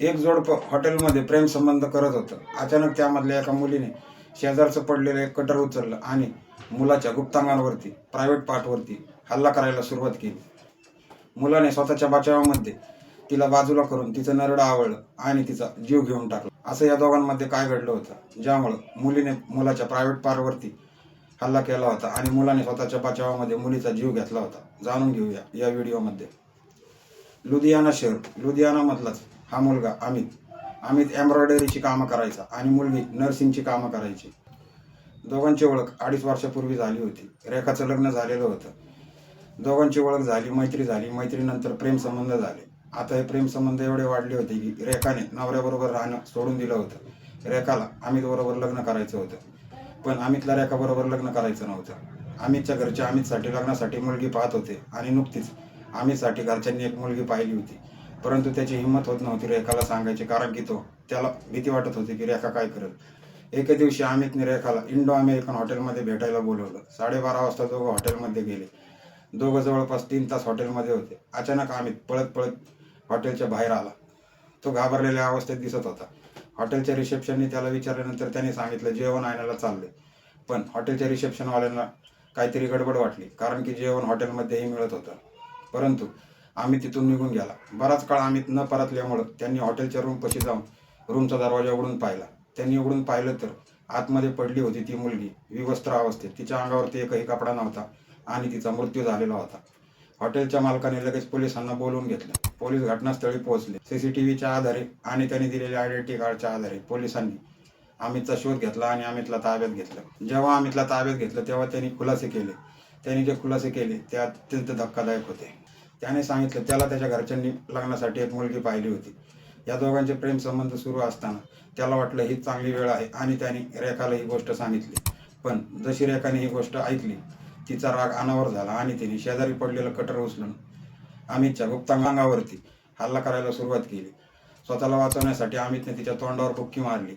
एक जोडपं हॉटेलमध्ये प्रेमसंबंध करत होतं. अचानक त्यामधल्या एका मुलीने शेजारचं पडलेलं एक कटर उचललं आणि मुलाच्या गुप्तांगांवरती प्रायव्हेट पार्टवरती हल्ला करायला सुरुवात केली. मुलाने स्वतःच्या बचावामध्ये तिला बाजूला करून तिचं नरडं आवळलं आणि तिचा जीव घेऊन टाकला. असं या दोघांमध्ये काय घडलं होतं? ज्यामुळं मुलीने मुलाच्या प्रायव्हेट पार्टवरती हल्ला केला होता आणि मुलाने स्वतःच्या बचावामध्ये मुलीचा जीव घेतला होता. जाणून घेऊया या व्हिडिओमध्ये लुधियाना शहर लुधियानामधलाच हा मुलगा अमित. अमित एम्ब्रॉयडरीची कामं करायचा आणि मुलगी नर्सिंगची कामं करायची. दोघांची ओळख अडीच वर्षापूर्वी झाली होती. रेखाचं लग्न झालेलं होतं. दोघांची ओळख झाली मैत्री झाली मैत्रीनंतर प्रेमसंबंध झाले. आता हे प्रेमसंबंध एवढे वाढले होते की रेखाने नवऱ्याबरोबर राहणं सोडून दिलं होतं. रेखाला अमित बरोबर लग्न करायचं होतं. पण अमितला रेखाबरोबर लग्न करायचं नव्हतं. अमितच्या घरच्या अमितसाठी लग्नासाठी मुलगी पाहत होते आणि नुकतीच अमितसाठी घरच्यांनी एक मुलगी पाहिली होती. परंतु त्याची हिंमत होत नव्हती रेखाला सांगायची कारण की तो त्याला भीती वाटत होती की रेखा काय करेल. एके दिवशी अमितने रेखाला इंडो अमेरिकन हॉटेलमध्ये भेटायला बोलवलं. साडेबारा वाजता दोघं हॉटेलमध्ये गेले. दोघं जवळपास तीन तास हॉटेलमध्ये होते. अचानक अमित पळत पळत हॉटेलच्या बाहेर आला. तो घाबरलेल्या अवस्थेत दिसत होता. हॉटेलच्या रिसेप्शनने त्याला विचारल्यानंतर त्याने सांगितलं जेवण आणायला चालले. पण हॉटेलच्या रिसेप्शनवाल्यांना काहीतरी गडबड वाटली कारण की जेवण हॉटेलमध्येही मिळत होतं. परंतु अमित तिथून निघून गेला. बराच काळ अमित न परतल्यामुळं त्यांनी हॉटेलच्या रूमपाशी जाऊन रूमचा दरवाजा उघडून पाहिला. त्यांनी उघडून पाहिलं तर आतमध्ये पडली होती ती मुलगी विवस्त्र अवस्थेत. तिच्या अंगावरती एकही कपडा नव्हता आणि तिचा मृत्यू झालेला होता. हॉटेलच्या मालकाने लगेच पोलिसांना बोलवून घेतलं. पोलीस घटनास्थळी पोहोचले. सीसीटीव्हीच्या आधारे आणि त्यांनी दिलेल्या आयडेंटिटी कार्डच्या आधारे पोलिसांनी अमितचा शोध घेतला आणि अमितला ताब्यात घेतलं. जेव्हा अमितला ताब्यात घेतलं तेव्हा त्यांनी खुलासे केले. त्यांनी जे खुलासे केले ते अत्यंत धक्कादायक होते. त्याने सांगितलं त्याला त्याच्या घरच्यांनी लग्नासाठी एक मुलगी पाहिली होती. या दोघांचे प्रेम संबंध सुरू असताना त्याला वाटलं ही चांगली वेळ आहे आणि त्याने रेखाला ही गोष्ट सांगितली. पण जशी रेखाने ही गोष्ट ऐकली तिचा राग अनावर झाला आणि तिने शेजारी पडलेलं कटर उचलून अमितच्या गुप्तांगावरती हल्ला करायला सुरुवात केली. स्वतःला वाचवण्यासाठी अमितने तिच्या तोंडावर बुक्की मारली.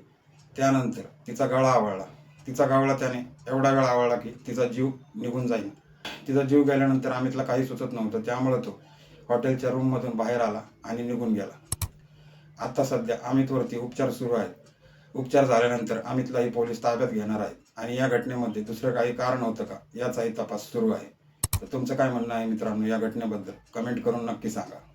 त्यानंतर तिचा गळा आवळला. तिचा गळा त्याने एवढा वेळ आवळला की तिचा जीव निघून जाईल. तिचा जीव गेल्यानंतर अमितला काही सुचत नव्हतं. त्यामुळे तो हॉटेलच्या रूममधून बाहेर आला आणि निघून गेला. आता सध्या अमितवरती उपचार सुरू आहेत. उपचार झाल्यानंतर अमितलाही पोलीस ताब्यात घेणार आहेत. आणि या घटनेमध्ये दुसरं काही कारण होतं का याचाही तपास सुरू आहे. तर तुमचं काय म्हणणं आहे मित्रांनो या घटनेबद्दल? कमेंट करून नक्की सांगा.